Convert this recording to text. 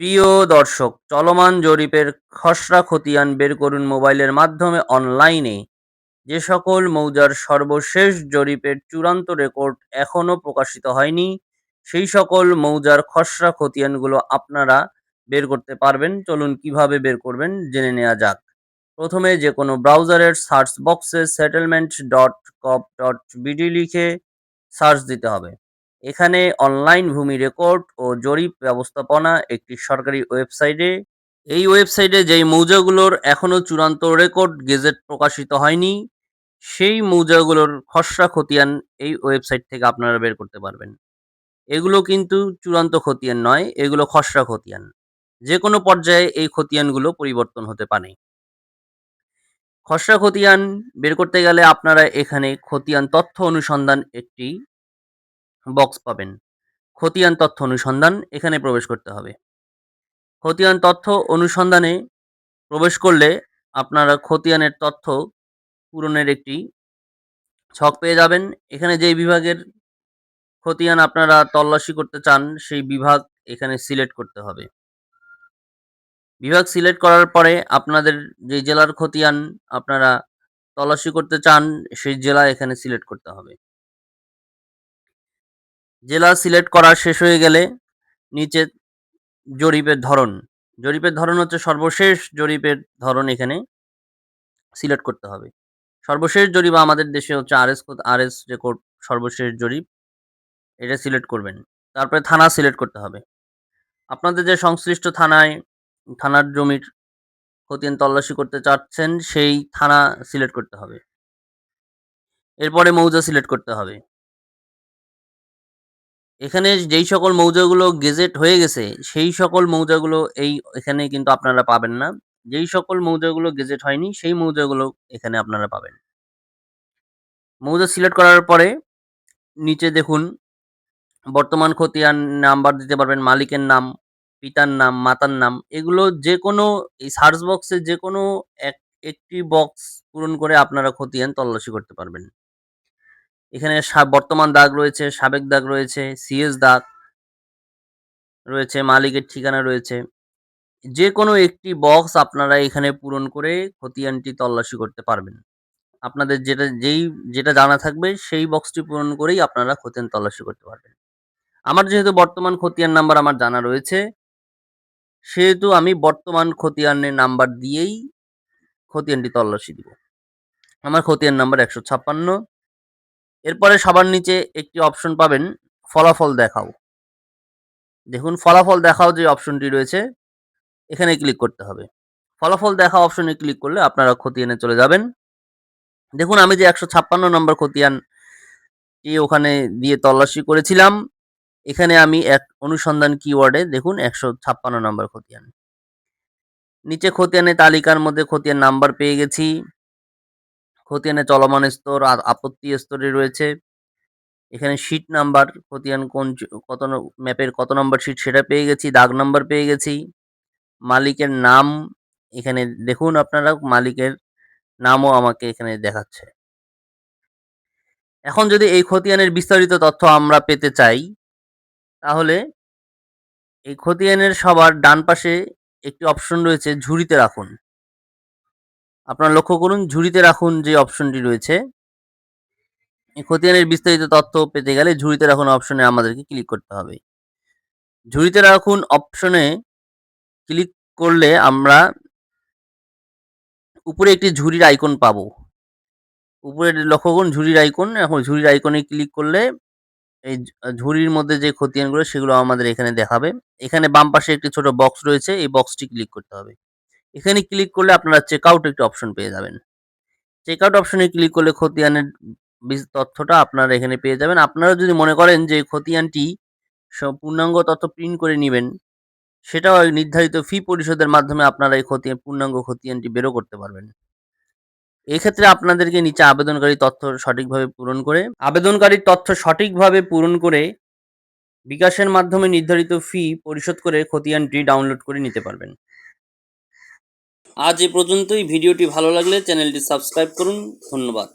প্রিয় দর্শক, চলমান জরিপের খসড়া খতিয়ান বের করুন মোবাইলের মাধ্যমে অনলাইনে। যে সকল মৌজার সর্বশেষ জরিপের চূড়ান্ত রেকর্ড এখনও প্রকাশিত হয়নি, সেই সকল মৌজার খসড়া খতিয়ানগুলো আপনারা বের করতে পারবেন। চলুন কীভাবে বের করবেন জেনে নেওয়া যাক। প্রথমে যে কোনো ব্রাউজারের সার্চ বক্সে settlement dot gov dot BD লিখে সার্চ দিতে হবে। এখানে অনলাইন ভূমি রেকর্ড ও জরিপ ব্যবস্থাপনা একটি সরকারি ওয়েবসাইটে। এই ওয়েবসাইটে যেই মৌজাগুলোর এখনও চূড়ান্ত রেকর্ড গেজেট প্রকাশিত হয়নি, সেই মৌজাগুলোর খসড়া খতিয়ান এই ওয়েবসাইট থেকে আপনারা বের করতে পারবেন। এগুলো কিন্তু চূড়ান্ত খতিয়ান নয়, এগুলো খসড়া খতিয়ান। যে কোনো পর্যায়ে এই খতিয়ানগুলো পরিবর্তন হতে পারে। খসড়া খতিয়ান বের করতে গেলে আপনারা এখানে খতিয়ান তথ্য অনুসন্ধান একটি বক্স পাবেন। খতিয়ান তথ্য অনুসন্ধান এখানে প্রবেশ করতে হবে। খতিয়ান তথ্য অনুসন্ধানে প্রবেশ করলে আপনারা খতিয়ানের তথ্য পূরণের একটি ছক পেয়ে যাবেন। এখানে যেই বিভাগের খতিয়ান আপনারা তল্লাশি করতে চান, সেই বিভাগ এখানে সিলেক্ট করতে হবে। বিভাগ সিলেক্ট করার পরে আপনাদের যে জেলার খতিয়ান আপনারা তল্লাশি করতে চান, সেই জেলা এখানে সিলেক্ট করতে হবে। জেলা সিলেক্ট করা শেষ হয়ে গেলে নিচে জরিপের ধরন। জরিপের ধরন হচ্ছে সর্বশেষ জরিপের ধরন এখানে সিলেক্ট করতে হবে। সর্বশেষ জরিপ আমাদের দেশে হচ্ছে আরএস আরএস রেকর্ড সর্বশেষ জরিপ। এটা সিলেক্ট করবেন। তারপরে থানা সিলেক্ট করতে হবে। আপনাদের যে সংশ্লিষ্ট থানায় থানার জমির খতিয়ান তল্লাশি করতে চাচ্ছেন, সেই থানা সিলেক্ট করতে হবে। এরপরে মৌজা সিলেক্ট করতে হবে। এখানে যেই সকল মৌজাগুলো গেজেট হয়ে গেছে, সেই সকল মৌজাগুলো এই এখানে কিন্তু আপনারা পাবেন না। যেই সকল মৌজাগুলো গেজেট হয়নি, সেই মৌজাগুলো এখানে আপনারা পাবেন। মৌজা সিলেক্ট করার পরে নিচে দেখুন, বর্তমান খতিয়ান নাম্বার দিতে পারবেন, মালিকের নাম, পিতার নাম, মাতার নাম, এগুলো যে কোনো এই সার্চ বক্সে যে কোনো এক, একটি বক্স পূরণ করে আপনারা খতিয়ান তল্লাশি করতে পারবেন। এখানে বর্তমান দাগ রয়েছে, সাবেক দাগ রয়েছে সিএস দাগ রয়েছে, মালিকের ঠিকানা রয়েছে। যে কোনো একটি বক্স আপনারা এখানে পূরণ করে খতিয়ানটি তল্লাশি করতে পারবেন। আপনাদের যেটা, যেই, যেটা জানা থাকবে সেই বক্সটি পূরণ করেই আপনারা খতিয়ান তল্লাশি করতে পারবেন। আমার যেহেতু বর্তমান খতিয়ান নাম্বার আমার জানা রয়েছে, সেহেতু আমি বর্তমান খতিয়ানের নাম্বার দিয়েই খতিয়ানটি তল্লাশি দিব। আমার খতিয়ান নাম্বার একশো ছাপ্পান্ন এরপরে সবার নিচে একটি অপশন পাবেন, ফলাফল দেখাও। দেখুন, ফলাফল দেখাও যে অপশনটি রয়েছে, এখানে ক্লিক করতে হবে। ফলাফল দেখা অপশনে ক্লিক করলে আপনারা খতিয়ানে চলে যাবেন। দেখুন, আমি যে একশো ছাপ্পান্ন নম্বর খতিয়ানটি ওখানে দিয়ে তল্লাশি করেছিলাম, এখানে আমি এক অনুসন্ধান কিওয়ার্ডে দেখুন, একশো ছাপ্পান্ন নম্বর খতিয়ান। নিচে খতিয়ানে তালিকার মধ্যে খতিয়ান নাম্বার পেয়ে গেছি। খতিয়ানে চলমান স্তর আর আপত্তি স্তরে রয়েছে। এখানে শিট নাম্বার খতিয়ান কোন কত ম্যাপের কত নম্বর শিট সেটা পেয়ে গেছি, দাগ নাম্বার পেয়ে গেছি। মালিকের নাম, এখানে দেখুন আপনারা, মালিকের নামও আমাকে এখানে দেখাচ্ছে। এখন যদি এই খতিয়ানের বিস্তারিত তথ্য আমরা পেতে চাই, তাহলে এই খতিয়ানের সবার ডান পাশে একটি অপশন রয়েছে, ঝুড়িতে রাখুন। আপনারা লক্ষ্য করুন, ঝুড়িতে রাখুন যে অপশনটি রয়েছে খতিয়ানের বিস্তারিত তথ্য পেতে গেলে ঝুড়িতে রাখুন অপশনে আমাদেরকে ক্লিক করতে হবে। ঝুড়িতে রাখুন অপশনে ক্লিক করলে আমরা উপরে একটি ঝুড়ির আইকন পাবো। উপরে লক্ষ্য করুন, ঝুড়ির আইকন এখন ঝুড়ির আইকনে ক্লিক করলে এই ঝুড়ির মধ্যে যে খতিয়ানগুলো, সেগুলো আমাদের এখানে দেখাবে। এখানে বাম পাশে একটি ছোট বক্স রয়েছে, এই বক্সটি ক্লিক করতে হবে। এখানে ক্লিক করলে আপনারা চেক আউট একটি অপশন পেয়ে যাবেন। চেক আউট অপশনে ক্লিক করলে খতিয়ানের তথ্যটা আপনারা এখানে পেয়ে যাবেন। আপনারা যদি মনে করেন যে খতিয়ানটি পূর্ণাঙ্গ তথ্য প্রিন্ট করে নেবেন, সেটাও নির্ধারিত ফি পরিশোধের মাধ্যমে আপনারা এই খতিয়ান, পূর্ণাঙ্গ খতিয়ানটি বেরো করতে পারবেন। এক্ষেত্রে আপনাদেরকে নিচে আবেদনকারী তথ্য সঠিকভাবে পূরণ করে আবেদনকারীর তথ্য সঠিকভাবে পূরণ করে বিকাশের মাধ্যমে নির্ধারিত ফি পরিশোধ করে খতিয়ানটি ডাউনলোড করে নিতে পারবেন। আজ এ পর্যন্তই। ভিডিওটি ভালো লাগলে চ্যানেলটি সাবস্ক্রাইব করুন। ধন্যবাদ।